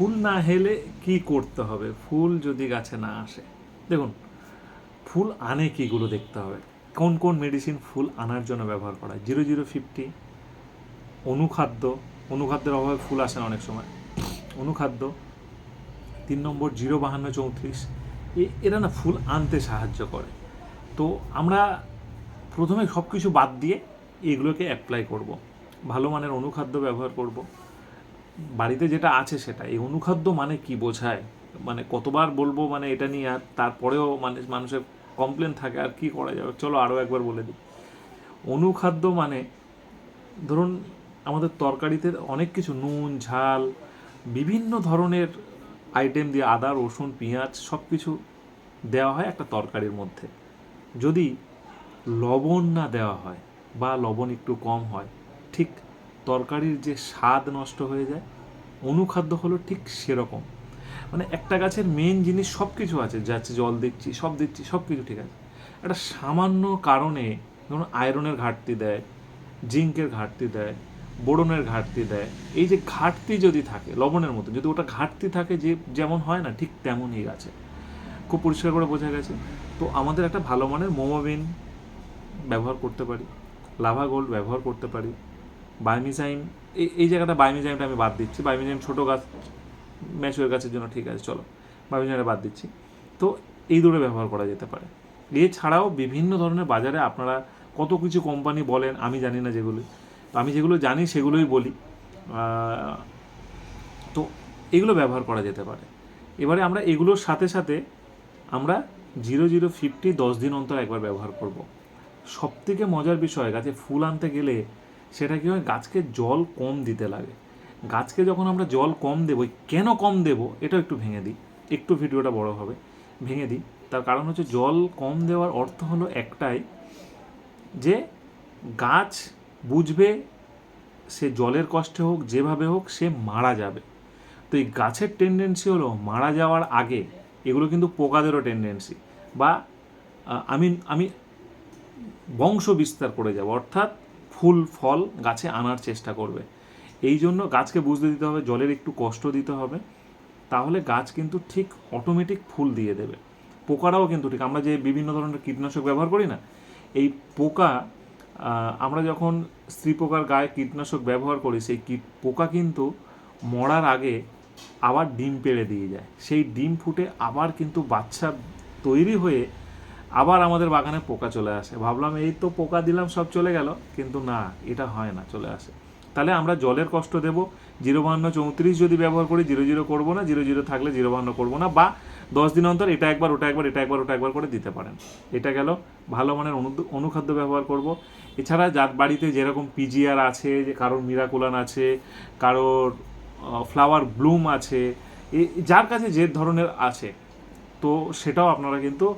ফুল না হেলে কি করতে হবে? ফুল যদি গাছে না আসে। দেখুন, ফুল আনে কিগুলো দেখতে হবে? কোন কোন মেডিসিন ফুল আনার জন্য ব্যবহার করা হয়? জিরো জিরো ফিফটি অনুখাদ্য, অনুখাদ্যের অভাবে ফুল আসে না অনেক সময়। অনুখাদ্য, তিন নম্বর, জিরো, বাহান্ন, চৌত্রিশ এরা না ফুল আনতে সাহায্য করে। তো আমরা প্রথমে সব কিছু বাদ দিয়ে এগুলোকে অ্যাপ্লাই করব। ভালো মানের অনুখাদ্য ব্যবহার করব। বাড়িতে যেটা আছে সেটা। এই অনুখাদ্য মানে কি বোঝায়? মানে কতবার বলব মানে এটা নিয়ে আর তারপরেও মানে মানুষের কমপ্লেন থাকে, আর কি করা যাবে? চলো আরও একবার বলে দিই। অনুখাদ্য মানে ধরুন আমাদের তরকারিতে অনেক কিছু, নুন, ঝাল, বিভিন্ন ধরনের আইটেম দিয়ে আদা, রসুন, পেঁয়াজ সব কিছু দেওয়া হয় একটা তরকারির মধ্যে। যদি লবণ না দেওয়া হয় বা লবণ একটু কম হয়, ঠিক তরকারির যে স্বাদ নষ্ট হয়ে যায়, অনুখাদ্য হলো ঠিক সেরকম। মানে একটা গাছের মেন জিনিস সব কিছু আছে যাচ্ছে জল দিচ্ছি, সব দিচ্ছি সব কিছু ঠিক আছে। একটা সামান্য কারণে ধরুন আয়রনের ঘাটতি দেয়, জিঙ্কের ঘাটতি দেয়, বোরনের ঘাটতি দেয়। এই যে ঘাটতি যদি থাকে, লবণের মতো যদি ওটা ঘাটতি থাকে যে যেমন হয় না, ঠিক তেমনই গাছে। খুব পরিষ্কার করে বোঝা গেছে। তো আমাদের একটা ভালো মানের মোমোবিন ব্যবহার করতে পারি, লাভা গোল্ড ব্যবহার করতে পারি। বায়োমিজাইম এই এই জায়গাটা বায়োমিজাইমটা আমি বাদ দিচ্ছি। বায়োমিজাইম ছোটো গাছ, ম্যাচুয়ার গাছের জন্য ঠিক আছে, চলো। বায়োমিজাইমটা বাদ দিচ্ছি। তো এই দুটো ব্যবহার করা যেতে পারে। এছাড়াও বিভিন্ন ধরনের বাজারে আপনারা কত কিছু কোম্পানি বলেন, আমি জানি না যেগুলো। তো আমি যেগুলো জানি সেগুলোই বলি। তো এগুলো ব্যবহার করা যেতে পারে। এবারে আমরা এগুলোর সাথে সাথে আমরা জিরো জিরো ফিফটি দশ দিন অন্তর একবার ব্যবহার করব। সব থেকে মজার বিষয়, গাছে ফুল আনতে গেলে সেটা কি হয়? গাছকে জল কম দিতে লাগে। গাছকে যখন আমরা জল কম দেবো, কেন কম দেবো? এটাও একটু ভেঙে দিই। একটু ভিডিওটা বড় হবে। ভেঙে দিই। তার কারণ হচ্ছে জল কম দেওয়ার অর্থ হলো একটাই যে, গাছ বুঝবে সে জলের কষ্টে হোক, যেভাবে হোক, সে মারা যাবে। তো এই গাছের টেন্ডেন্সি হলো মারা যাওয়ার আগে এগুলো কিন্তু পোকাদেরও টেন্ডেন্সি বা আমি আমি বংশ বিস্তার করে যাব। অর্থাৎ ফুল ফল গাছে আনার চেষ্টা করবে। এই জন্য গাছকে বুঝতে দিতে হবে, জলের একটু কষ্ট দিতে হবে। তাহলে গাছ কিন্তু ঠিক অটোমেটিক ফুল দিয়ে দেবে। পোকারাও কিন্তু ঠিক, আমরা যে বিভিন্ন ধরনের কীটনাশক ব্যবহার করি না, এই পোকা আমরা যখন স্ত্রী পোকার গায়ে কীটনাশক ব্যবহার করি, সেই কীট, পোকা কিন্তু মরার আগে আবার ডিম পেড়ে দিয়ে যায়। সেই ডিম ফুটে আবার কিন্তু বাচ্চা তৈরি হয়ে আবার আমাদের বাগানে পোকা চলে আসে। ভাবলাম এই তো পোকা দিলাম, সব চলে গেল। কিন্তু না, এটা হয় না, চলে আসে। তাহলে আমরা জলের কষ্ট দেব। জিরো বাহান্ন চৌত্রিশ যদি ব্যবহার করি, জিরো জিরো করব না, জিরো জিরো থাকলে জিরো বাহান্ন করব না, বা দশ দিন অন্তর এটা একবার, ওটা একবার, এটা একবার, ওটা একবার করে দিতে পারেন। এটা গেল, ভালো মানের অনু- অনুখাদ্য ব্যবহার করব। এছাড়া যার বাড়িতে যেরকম পিজিআর আছে, যে কারোর মিরাকুলান আছে, কারোর ফ্লাওয়ার ব্লুম আছে যার কাছে যে ধরনের আছে, তো সেটাও আপনারা কিন্তু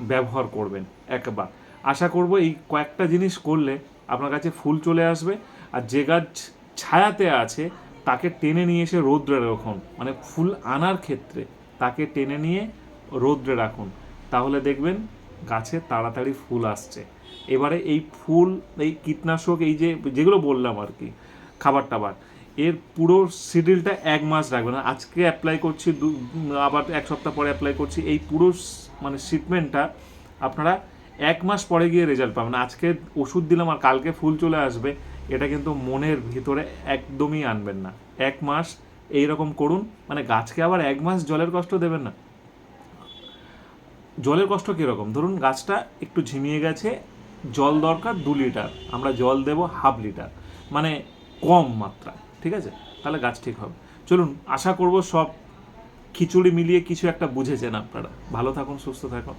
ব্যবহার করবেন একবার আশা করব এই কয়েকটা জিনিস করলে আপনার কাছে ফুল চলে আসবে আর যে গাছ ছায়াতে আছে তাকে টেনে নিয়ে এসে রৌদ্রে রাখুন। মানে ফুল আনার ক্ষেত্রে তাকে টেনে নিয়ে রৌদ্রে রাখুন। তাহলে দেখবেন গাছে তাড়াতাড়ি ফুল আসছে। এবারে এই ফুল, এই কীটনাশক, এই যে, যেগুলো বললাম আর কি, খাবার টাবার এর পুরো শিডিউলটা এক মাস রাখবেন আজকে অ্যাপ্লাই করছি, দু- আবার এক সপ্তাহ পরে অ্যাপ্লাই করছি। এই পুরো মানে ট্রিটমেন্টটা আপনারা এক মাস পরে গিয়ে রেজাল্ট পাবেন। আজকে ওষুধ দিলাম আর কালকে ফুল চলে আসবে, এটা কিন্তু মনের ভিতরে একদমই আনবেন না। এক মাস এই রকম করুন মানে গাছকে আবার এক মাস জলের কষ্ট দেবেন না। জলের কষ্ট কীরকম? ধরুন গাছটা একটু ঝিমিয়ে গেছে, জল দরকার দু লিটার, আমরা জল দেব হাফ লিটার মানে কম মাত্রা ঠিক আছে? তাহলে গাছ ঠিক হবে। চলুন, আশা করব সব খিচুড়ি মিলিয়ে কিছু একটা বুঝেছেন আপনারা। ভালো থাকুন, সুস্থ থাকুন।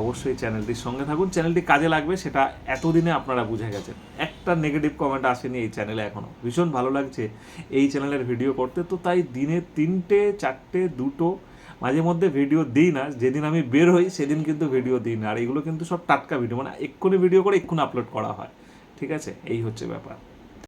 অবশ্যই চ্যানেলটির সঙ্গে থাকুন। চ্যানেলটি কাজে লাগবে, সেটা এতদিনে আপনারা বুঝে গেছেন। একটা নেগেটিভ কমেন্ট আসেনি এই চ্যানেলে এখনও ভীষণ ভালো লাগছে এই চ্যানেলের ভিডিও করতে। তো তাই দিনে তিনটে, চারটে, দুটো, মাঝে মধ্যে ভিডিও দিই না। যেদিন আমি বের হই, সেদিন কিন্তু ভিডিও দিই না। আর এগুলো কিন্তু সব টাটকা ভিডিও মানে এক্ষুনি ভিডিও করে এক্ষুনি আপলোড করা হয়। ঠিক আছে? এই হচ্ছে ব্যাপার।